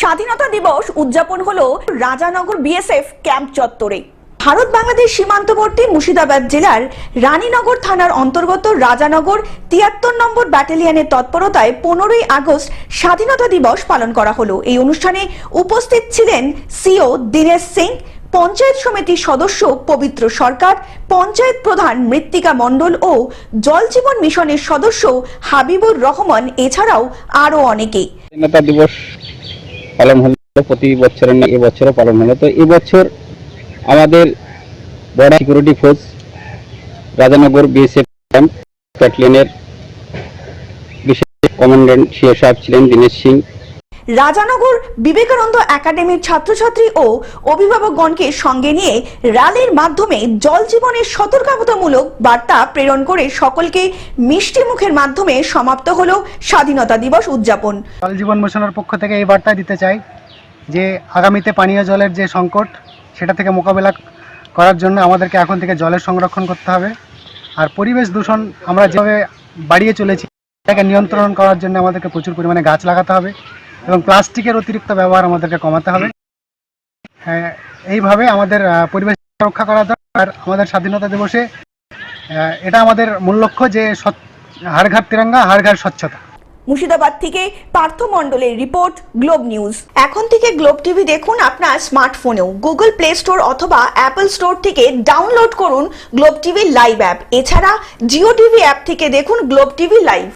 স্বাধীনতা দিবস উদযাপন হলো রাজানগর বিএসএফ ক্যাম্প চত্বরে। ভারত বাংলাদেশ সীমান্তবর্তী মুর্শিদাবাদ জেলার রানীনগর থানার অন্তর্গত রাজানগর তিয়াত্তর নম্বর ব্যাটালিয়নের তৎপরতায় পনেরোই আগস্ট স্বাধীনতা দিবস পালন করা হলো। এই অনুষ্ঠানে উপস্থিত ছিলেন সিও দীনেশ সিং, পঞ্চায়েত সমিতির সদস্য পবিত্র সরকার, পঞ্চায়েত প্রধান মৃত্তিকা মণ্ডল ও জল জীবন মিশনের সদস্য হাবিবুর রহমান, এছাড়াও আরও অনেকে। পালন হলো প্রতি বছরের না এবছরও পালন হলো তো এবছর আমাদের border security force Rajanagar BSF camp ব্যাটালিয়নের বিশেষ কমান্ডেন্ট সিএ সাহেব ছিলেন, দীনেশ সিং। রাজানগর বিবেকানন্দ একাডেমির ছাত্রছাত্রী ও অভিভাবকগণকে সঙ্গে নিয়ে র্যালির মাধ্যমে জল জীবনের সতর্কতামূলক বার্তা প্রেরণ করে সকলকে মিষ্টি মুখের মাধ্যমে সমাপ্ত হলো স্বাধীনতা দিবস উদযাপন। জল জীবন মিশনের পক্ষ থেকে এই বার্তা দিতে চাই যে আগামীতে পানীয় জলের যে সংকট, সেটা থেকে মোকাবেলা করার জন্য আমাদেরকে এখন থেকে জলের সংরক্ষণ করতে হবে। আর পরিবেশ দূষণ আমরা যেভাবে বাড়িয়ে চলেছি এটাকে নিয়ন্ত্রণ করার জন্য আমাদেরকে প্রচুর পরিমাণে গাছ লাগাতে হবে। এবং প্লাস্টিকের অতিরিক্ত ব্যবহার আমাদেরকে কমাতে হবে। হ্যাঁ, এইভাবে আমাদের পরিবেশ রক্ষা করা দরকার আমাদের স্বাধীনতা দিবসে। এটা আমাদের মূল লক্ষ্য যে স্বচ্ছ- হাড় ঘাট তিরঙ্গা হাড় ঘাট স্বচ্ছতা। মুর্শিদাবাদ থেকে পার্থ মণ্ডলের রিপোর্ট গ্লোব নিউজ। এখন থেকে গ্লোব টিভি দেখুন আপনার স্মার্টফোনেও। গুগল প্লে স্টোর অথবা অ্যাপল স্টোর থেকে ডাউনলোড করুন গ্লোব টিভি লাইভ অ্যাপ। এছাড়া জিও টিভি অ্যাপ থেকে দেখুন গ্লোব টিভি লাইভ।